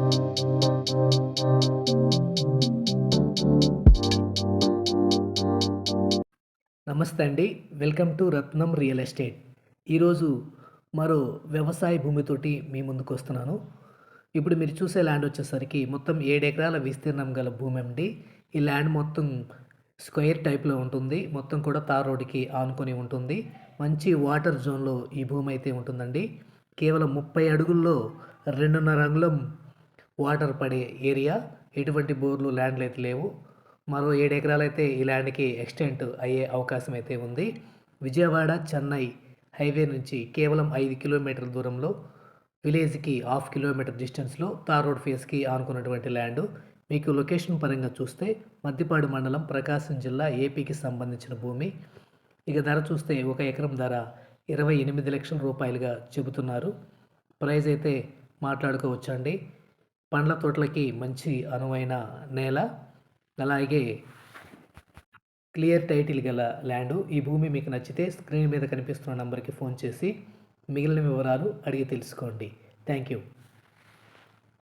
నమస్తే అండి. Welcome to Ratnam real estate. ఈరోజు మరో వ్యవసాయ భూమితోటి మీ ముందుకు వస్తున్నాను. ఇప్పుడు మీరు చూసే ల్యాండ్ వచ్చేసరికి మొత్తం ఏడు ఎకరాల విస్తీర్ణం గల భూమి అండి. ఈ ల్యాండ్ మొత్తం స్క్వేర్ టైప్లో ఉంటుంది. మొత్తం కూడా తార్ రోడ్డుకి ఆనుకొని ఉంటుంది. మంచి వాటర్ జోన్లో ఈ భూమి అయితే ఉంటుందండి. కేవలం ముప్పై అడుగుల్లో రెండున్నర అంగుళం వాటర్ పడే ఏరియా ఎటువంటి బోర్లు ల్యాండ్లు అయితే లేవు. మరో ఏడు ఎకరాలు అయితే ఈ ల్యాండ్కి ఎక్స్టెంట్ అయ్యే అవకాశం అయితే ఉంది. విజయవాడ చెన్నై హైవే నుంచి కేవలం ఐదు కిలోమీటర్ల దూరంలో విలేజ్కి హాఫ్ కిలోమీటర్ డిస్టెన్స్లో తార్ రోడ్ ఫేస్కి ఆనుకున్నటువంటి ల్యాండ్. మీకు లొకేషన్ పరంగా చూస్తే మద్దిపాడు మండలం ప్రకాశం జిల్లా ఏపీకి సంబంధించిన భూమి. ఇక ధర చూస్తే ఒక ఎకరం ధర ఇరవై ఎనిమిది లక్షల రూపాయలుగా చెబుతున్నారు. ప్రైస్ అయితే మాట్లాడుకోవచ్చండి. పండ్ల తోటలకి మంచి అనువైన నేల అలాగే క్లియర్ టైటిల్ గల ల్యాండు. ఈ భూమి మీకు నచ్చితే స్క్రీన్ మీద కనిపిస్తున్న నంబర్కి ఫోన్ చేసి మిగిలిన వివరాలు అడిగి తెలుసుకోండి. Thank you